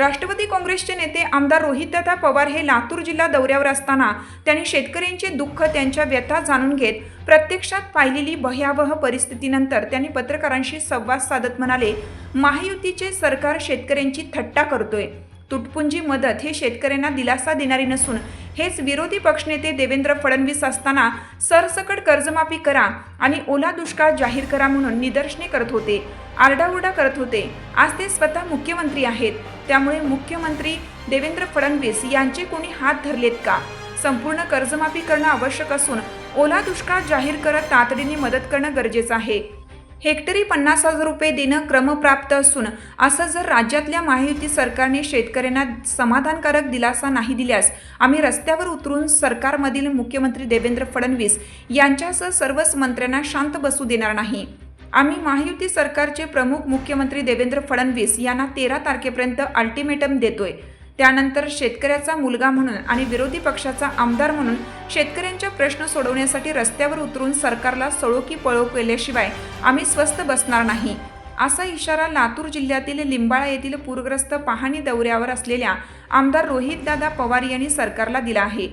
राष्ट्रवादी काँग्रेसचे नेते आमदार रोहितदादा पवार हे लातूर जिल्हा दौऱ्यावर असताना त्यांनी शेतकऱ्यांचे दुःख त्यांच्या व्यथा जाणून घेत प्रत्यक्षात पाहिलेली भयावह परिस्थितीनंतर त्यांनी पत्रकारांशी संवाद साधत म्हणाले महायुतीचे सरकार शेतकऱ्यांची थट्टा करतोय. तुटपुंजी मदत हे शेतकऱ्यांना दिलासा देणारी नसून हेच विरोधी पक्षनेते देवेंद्र फडणवीस असताना सरसकट कर्जमाफी करा आणि ओला दुष्काळ जाहीर करा म्हणून निदर्शने करत होते. आरडाओरडा करत होते. आज ते स्वतः मुख्यमंत्री आहेत. त्यामुळे मुख्यमंत्री देवेंद्र फडणवीस यांचे कोणी हात धरलेत का? संपूर्ण कर्जमाफी करणं आवश्यक असून ओला दुष्काळ जाहीर करत तातडीने मदत करणं गरजेचं आहे. हेक्टरी पन्नास हजार रुपये देणं क्रमप्राप्त असून असं जर राज्यातल्या महायुती सरकारने शेतकऱ्यांना समाधानकारक दिलासा नाही दिल्यास आम्ही रस्त्यावर उतरून सरकारमधील मुख्यमंत्री देवेंद्र फडणवीस यांच्यासह सर्वच मंत्र्यांना शांत बसू देणार नाही. आम्ही महायुती सरकारचे प्रमुख मुख्यमंत्री देवेंद्र फडणवीस यांना तेरा तारखेपर्यंत अल्टिमेटम देतोय. त्यानंतर शेतकऱ्याचा मुलगा म्हणून आणि विरोधी पक्षाचा आमदार म्हणून शेतकऱ्यांच्या प्रश्न सोडवण्यासाठी रस्त्यावर उतरून सरकारला सळो की पळो केल्याशिवाय आम्ही स्वस्त बसणार नाही. असा इशारा लातूर जिल्ह्यातील लिंबाळा येथील पूरग्रस्त पाहणी दौऱ्यावर असलेल्या आमदार रोहितदादा पवार यांनी सरकारला दिला आहे.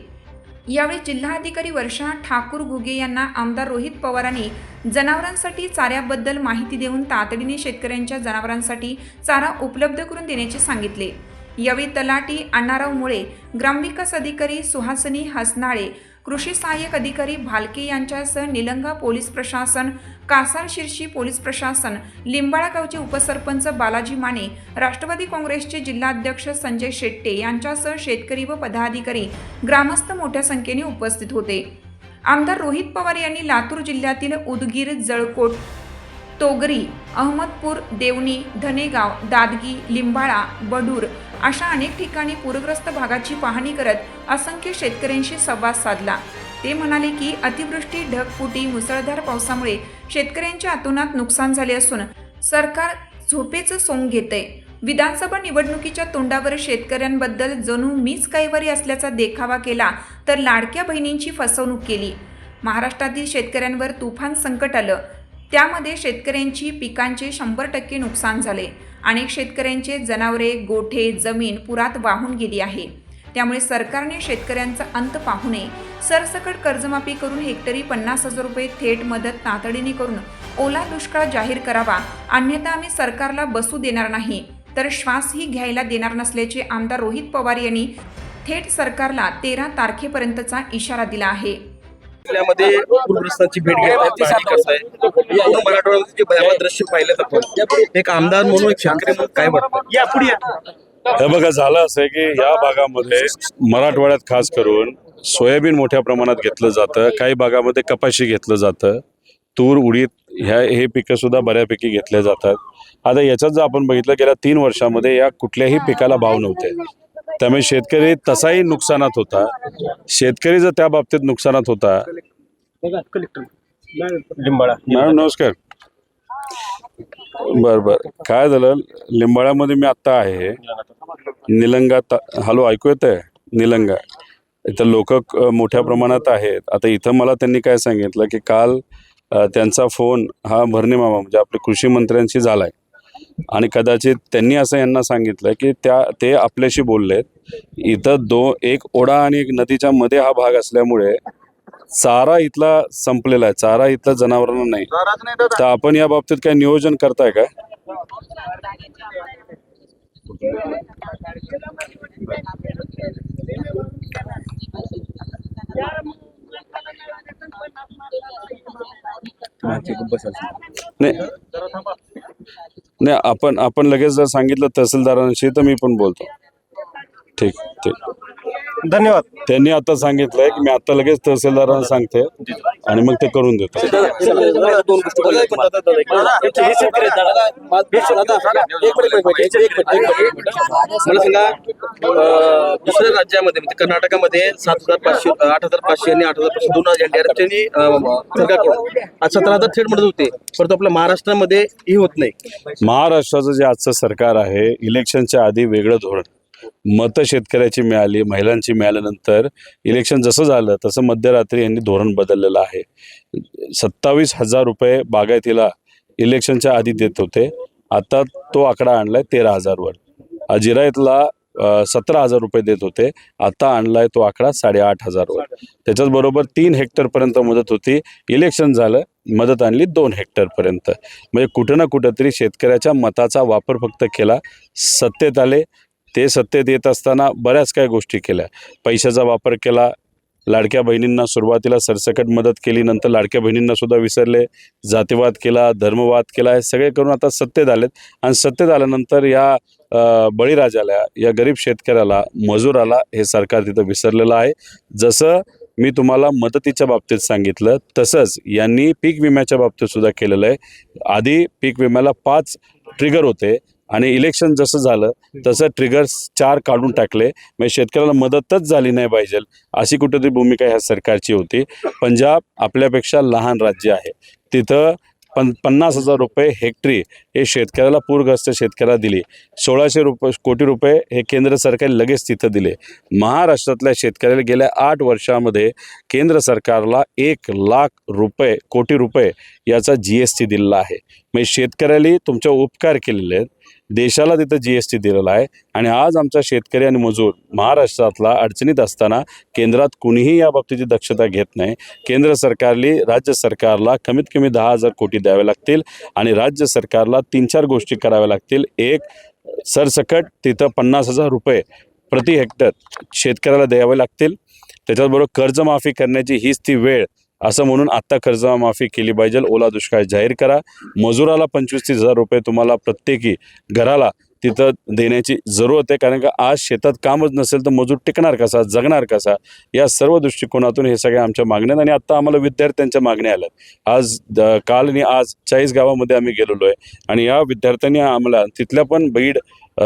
यावेळी जिल्हाधिकारी वर्षा ठाकूर घुगे यांना आमदार रोहित पवारांनी जनावरांसाठी चाऱ्याबद्दल माहिती देऊन तातडीने शेतकऱ्यांच्या जनावरांसाठी चारा उपलब्ध करून देण्याचे सांगितले. यावेळी तलाटी अण्णाराव मुळे ग्रामविकास अधिकारी सुहासनी हसनाळे कृषी सहाय्यक अधिकारी भालके यांच्यासह निलंगा पोलीस प्रशासन कासार शिर्शी पोलीस प्रशासन लिंबाळा गावचे उपसरपंच बालाजी माने राष्ट्रवादी काँग्रेसचे जिल्हाध्यक्ष संजय शेट्टे यांच्यासह शेतकरी व पदाधिकारी ग्रामस्थ मोठ्या संख्येने उपस्थित होते. आमदार रोहित पवार यांनी लातूर जिल्ह्यातील उदगीर जळकोट तोगरी अहमदपूर देवणी धनेगाव दादगी लिंबाळा बडूर अशा अनेक ठिकाणी पूरग्रस्त भागाची पाहणी करत असंख्य शेतकऱ्यांशी संवाद साधला. ते म्हणाले की अतिवृष्टी ढगफुटी मुसळधार पावसामुळे शेतकऱ्यांच्या अतोनात नुकसान झाले असून सरकार झोपेचं सोंग घेतंय. विधानसभा निवडणुकीच्या तोंडावर शेतकऱ्यांबद्दल जणू मीच कैवारी असल्याचा देखावा केला तर लाडक्या बहिणींची फसवणूक केली. महाराष्ट्रातील शेतकऱ्यांवर तुफान संकट आलं. त्यामध्ये शेतकऱ्यांची पिकांचे शंभर टक्के नुकसान झाले अनेक शेतकऱ्यांचे जनावरे गोठे जमीन पुरात वाहून गेली आहे. त्यामुळे सरकारने शेतकऱ्यांचा अंत पाहू नये. सरसकट कर्जमाफी करून हेक्टरी पन्नास हजार रुपये थेट मदत तातडीने करून ओला दुष्काळ जाहीर करावा. अन्यथा आम्ही सरकारला बसू देणार नाही. तर श्वासही घ्यायला देणार नसल्याचे आमदार रोहित पवार यांनी थेट सरकारला तेरा तारखेपर्यंतचा इशारा दिला आहे. जिल्ह्यामध्ये पूरग्रस्तांची भेट पूर्ण मराठवाड्यामध्ये जे भयावह दृश्य पाहिलेत आपण एक आमदार म्हणून एक शेतकरी म्हणून काय वाटतं? या. पुढे हे बघा झालं असं आहे की या भागामध्ये मराठवाड्यात खास करून सोयाबीन मोठ्या प्रमाणात घेतलं जातं काही भागामध्ये कपाशी घेतलं जातं तूर उडीद ह्या हे पिकं सुद्धा बऱ्यापैकी घेतले जातात. आता याच्यात जर आपण बघितलं गेल्या तीन वर्षामध्ये या कुठल्याही पिकाला भाव नव्हते. त्यामुळे शेतकरी तसाही नुकसानात होता. शेतकरी जर त्या बाबतीत नुकसानात होता. लिंबाळा. मॅडम नमस्कार. बर बर. काय झालं? लिंबाळ्यामध्ये मी आत्ता आहे. निलंगा हॅलो ऐकू येत आहे निलंगा. इथं लोक मोठ्या प्रमाणात आहेत. आता इथं मला त्यांनी काय सांगितलं की काल त्यांचा फोन हा भरणे मामा म्हणजे आपल्या कृषी मंत्र्यांशी झालाय. आणि कदाचित त्यांनी असं यांना सांगितलं की त्या ते आपल्याशी बोललेत. इथं दो एक ओढा आणि एक नदीच्या मध्ये हा भाग असल्यामुळे चारा इथला संपलेला आहे. चारा इथला जनावरांना नाही. तर आपण या बाबतीत काय नियोजन करताय काय नाही नाही आपण आपण लगेच जर सांगितलं तहसीलदारांशी तर मी पण बोलतो. ठीक ठीक. धन्यवाद त्यांनी आता सांगितलंय की मी आता लगेच तहसीलदारांना सांगते आणि मग ते करून देतो मला. हे. हे सांगा दुसऱ्या राज्यामध्ये म्हणजे कर्नाटकामध्ये सात हजार पाचशे आठ हजार पाचशे आणि आठ हजार पाचशे दोन हजार एनडीआरएफचे सतरा हजार थेट मदत होते परंतु आपल्या महाराष्ट्रामध्ये ही होत नाही महाराष्ट्राचं जे आजचं सरकार आहे इलेक्शनच्या आधी वेगळं धोरण मतं शेतकऱ्याची मिळाली महिलांची मिळाल्यानंतर इलेक्शन जसं झालं तसं मध्यरात्री यांनी धोरण बदललेलं आहे. सत्तावीस हजार रुपये बागायतीला इलेक्शनच्या आधी देत होते. आता तो आकडा आणलाय तेरा हजारवर. अजिरायतला जिरायतला सतरा हजार रुपये देत होते. आता आणलाय तो आकडा साडेआठ हजारवर. त्याच्याच बरोबर तीन हेक्टरपर्यंत मदत होती. इलेक्शन झालं मदत आणली दोन हेक्टरपर्यंत म्हणजे कुठं ना कुठंतरी शेतकऱ्याच्या मताचा वापर फक्त केला सत्तेत आले ते सत्तेत येत असताना बऱ्याच काही गोष्टी केल्या. पैशाचा वापर केला लाडक्या बहिणींना सुरुवातीला सरसकट मदत केली नंतर लाडक्या बहिणींनासुद्धा विसरले जातीवाद केला धर्मवाद केला हे सगळे करून आता सत्तेत आलेत आणि सत्तेत आल्यानंतर या बळीराजाला या गरीब शेतकऱ्याला मजुराला हे सरकार तिथं विसरलेलं आहे. जसं मी तुम्हाला मदतीच्या बाबतीत सांगितलं तसंच यांनी पीक विम्याच्या बाबतीत सुद्धा केलेलं आहे. आधी पीक विम्याला पाच ट्रिगर होते. आणि इलेक्शन जसं झालं तसं ट्रिगर्स चार काढून टाकले. म्हणजे शेतकऱ्याला मदतच झाली नाही पाहिजे. अशी कुठेतरी भूमिका ह्या सरकारची होती. पंजाब आपल्यापेक्षा लहान राज्य आहे. तिथं पन पन्नास हजार रुपये हेक्टरी हे शेतकऱ्याला पूरग्रस्त शेतकऱ्याला दिली. सोळाशे रुपये कोटी रुपये हे केंद्र सरकार लगेच तिथं दिले. महाराष्ट्रातल्या शेतकऱ्याला गेल्या आठ वर्षामध्ये केंद्र सरकारला एक लाख रुपये कोटी रुपये याचा जी एस टी दिलेला आहे. म्हणजे शेतकऱ्याला तुमचे उपकार केलेले आहेत. देशाला तिथं जी एस टी दिलेला आहे. आणि आज आमचा शेतकरी आणि मजूर महाराष्ट्रातला अडचणीत असताना केंद्रात कुणीही या बाबतीची दक्षता घेत नाही. केंद्र सरकारली राज्य सरकारला कमीत कमी दहा हजार कोटी द्यावे लागतील आणि राज्य सरकारला तीन चार गोष्टी कराव्या लागतील. एक सरसकट तिथं पन्नास हजार रुपये प्रति हेक्टर शेतकऱ्याला द्यावे लागतील. त्याच्याचबरोबर कर्जमाफी करण्याची हीच ती वेळ असं म्हणून आत्ता कर्जमाफी केली पाहिजे. ओला दुष्काळ जाहीर करा. मजुराला पंचवीस तीस हजार रुपये तुम्हाला प्रत्येकी घराला तिथं देण्याची जरूरत आहे. कारण का आज शेतात कामच नसेल तर मजूर टिकणार कसा? जगणार कसा? या सर्व दृष्टिकोनातून हे सगळ्या आमच्या मागण्या आहेत. आणि आत्ता आम्हाला विद्यार्थ्यांच्या मागण्या आल्या आज द- काल आणि आज चाळीस गावामध्ये आम्ही गेलेलो आहे. आणि या विद्यार्थ्यांनी आम्हाला तिथल्या पण बीड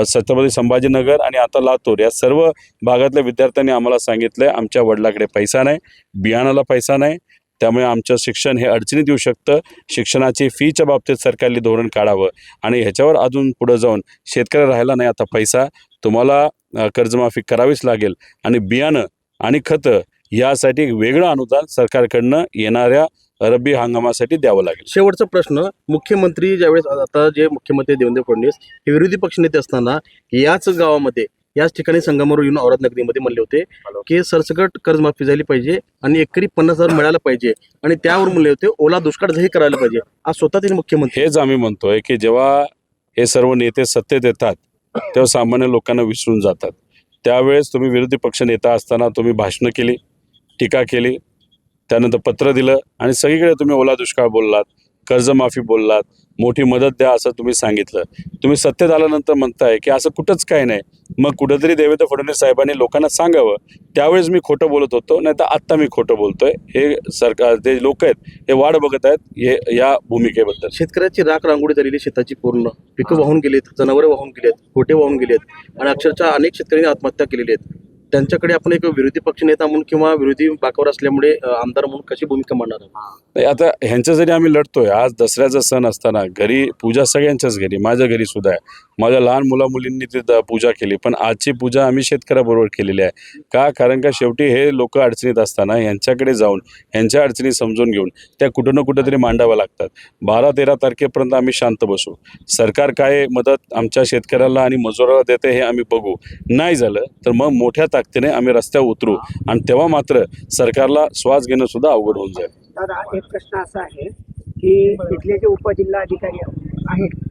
छत्रपती संभाजीनगर आणि आता लातूर या सर्व भागातल्या विद्यार्थ्यांनी आम्हाला सांगितलं आहे आमच्या वडिलाकडे पैसा नाही. बियाणाला पैसा नाही. त्यामुळे आमचं शिक्षण हे अडचणीत येऊ शकतं. शिक्षणाची फीच्या बाबतीत सरकारने धोरण काढावं आणि ह्याच्यावर अजून पुढं जाऊन शेतकरी राहिला नाही आता पैसा. तुम्हाला कर्जमाफी करावीच लागेल आणि बियाणं आणि खतं यासाठी एक वेगळं अनुदान सरकारकडनं येणाऱ्या रब्बी हंगामासाठी द्यावं लागेल. शेवटचा प्रश्न मुख्यमंत्री ज्यावेळेस आता जे मुख्यमंत्री देवेंद्र फडणवीस हे विरोधी पक्षनेते असताना याच गावामध्ये याच ठिकाणी संगमावर येऊन औरत नगरीमध्ये म्हणले होते की सरसकट कर्जमाफी झाली पाहिजे आणि एकरी पन्नास हजार मिळालं पाहिजे. आणि त्यावर म्हणले होते ओला दुष्काळ जाहीर करायला पाहिजे. आज स्वतः मुख्यमंत्री. हेच आम्ही म्हणतोय की जेव्हा हे सर्व नेते सत्तेत येतात तेव्हा सामान्य लोकांना विसरून जातात. त्यावेळेस तुम्ही विरोधी पक्ष नेता असताना तुम्ही भाषणं केली टीका केली त्यानंतर पत्र दिलं आणि सगळीकडे तुम्ही ओला दुष्काळ बोललात. कर्जमाफी बोललात मोठी मदत द्या असं तुम्ही सांगितलं. तुम्ही सत्तेत आल्यानंतर म्हणताय की असं कुठंच काय नाही. मग कुठंतरी देवेंद्र फडणवीस साहेबांनी लोकांना सांगावं. त्यावेळेस मी खोटं बोलत होतो नाही तर आत्ता मी खोटं बोलतोय. हे सरकार जे लोक आहेत हे वाढ बघत आहेत हे या भूमिकेबद्दल. शेतकऱ्याची राख रांगोळी झालेली शेताची पूर्ण. पिकं वाहून गेलीत जनावरं वाहून गेली आहेत खोटे वाहून गेलेत. आणि अक्षरशः अनेक शेतकऱ्यांनी आत्महत्या केलेली आहेत. त्यांच्याकडे आपण एक विरोधी पक्षनेता म्हणून किंवा विरोधी बाकावर असल्यामुळे आमदार म्हणून कशी भूमिका मांडणार आता नाही, आता आम्ही लढतोय आज दसऱ्याचा सण असताना घरी पूजा सगळ्यांच्याच घरी माझ्या घरी सुद्धा आहे. माझ्या लहान मुलामुलींनी ते ती द- पूजा केली पण आजची पूजा आम्ही शेतकऱ्याबरोबर केलेली आहे. का? कारण का शेवटी हे लोक अडचणीत असताना यांच्याकडे जाऊन यांच्या अडचणी समजून घेऊन त्या कुठं ना कुठं तरी मांडाव्या लागतात. बारा तेरा तारखेपर्यंत आम्ही शांत बसू. सरकार काय मदत आमच्या शेतकऱ्याला आणि मजुराला देते हे आम्ही बघू. नाही झालं तर मग मोठ्या ताकदीने आम्ही रस्त्यावर उतरू आणि तेव्हा मात्र सरकारला श्वास घेणं सुद्धा अवघड होऊन जाईल. दादा एक प्रश्न असा आहे की इथले जे उपजिल्हाधिकारी आहेत